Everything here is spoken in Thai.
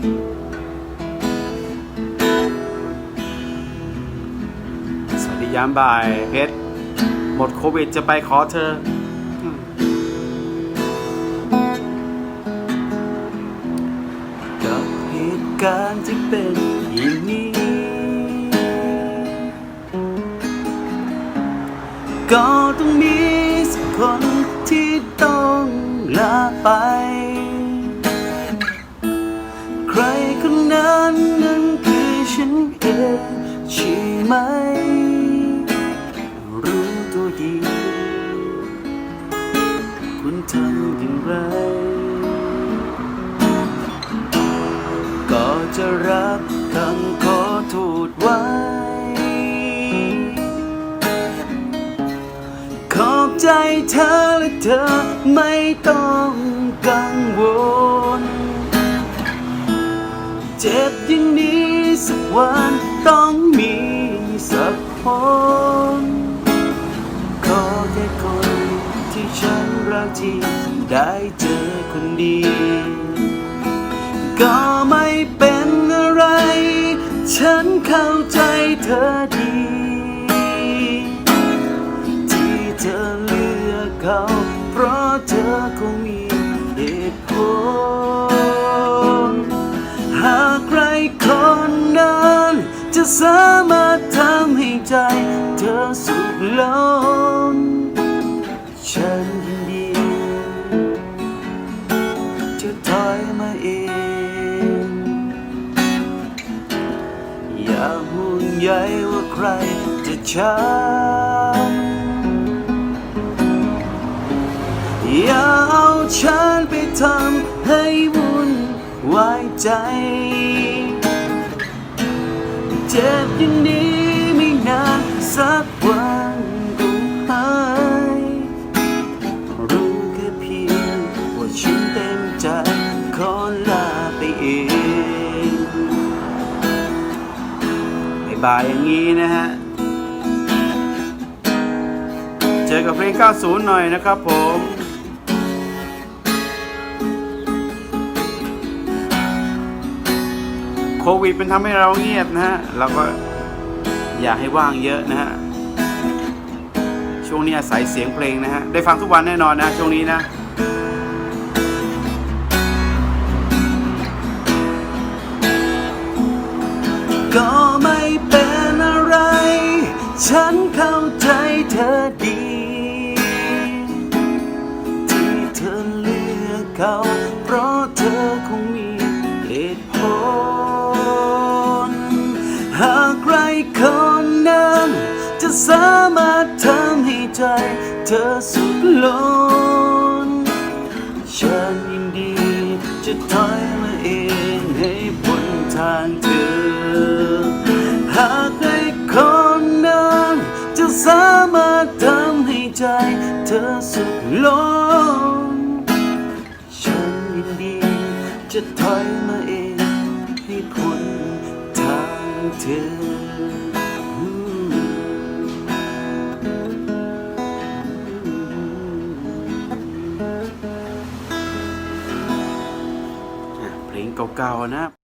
สวัสดียามบ่ายเพชรหมดโควิดจะไปขอเธอ กับเหตุการณ์ที่เป็นอย่างนี้ ก็ต้องมีสักคนที่ต้องลาไป ใช่ไหม รู้ตัวดี คุณทำอย่างไร ก็จะรับคำขอโทษไว้ ขอบใจเธอและเธอไม่ต้องกังวล เจ็บอย่างนี้สักวัน ต้องมีสักคนขอแค่คนที่ฉันรักที่ได้เจอคนดี ก็ไม่เป็นอะไร ฉันเข้าใจเธอดี จะสามารถทำให้ใจเธอสุดล้นฉันยินดีจะถอยมาเอง อย่าห่วงใยว่าใครจะช้ำอย่าเอาฉันไปทำให้วุ่นวายใจ เจ็บอย่างนี้ไม่นานสักวันคงหายรู้แค่เพียงว่าฉันเต็มใจขอลาไปเองบายอย่างนี้นะฮะ เจอกับเพลง 90 หน่อยนะครับผม วิดเป็นทำให้เราเงียบนะฮะเราก็อยากให้ว่างเยอะนะฮะช่วงนี้อาศัยเสียงเพลงนะฮะได้ฟังทุกวันแน่นอนนะช่วงนี้นะก็ไม่เป็นอะไร ฉันเข้าใจเธอดี ที่เธอเลือกเขา ครคนนั้น จะสามารถทำให้ใจ เธอสุดล้นฉันยินดีจะถอยมาเองให้พ้นทางเธอ หากใครคนนั้น จะสามารถทำให้ใจ เธอสุดล้นฉันยินดีจะถอยมาเอง เธอ เพลงเก่าๆนะ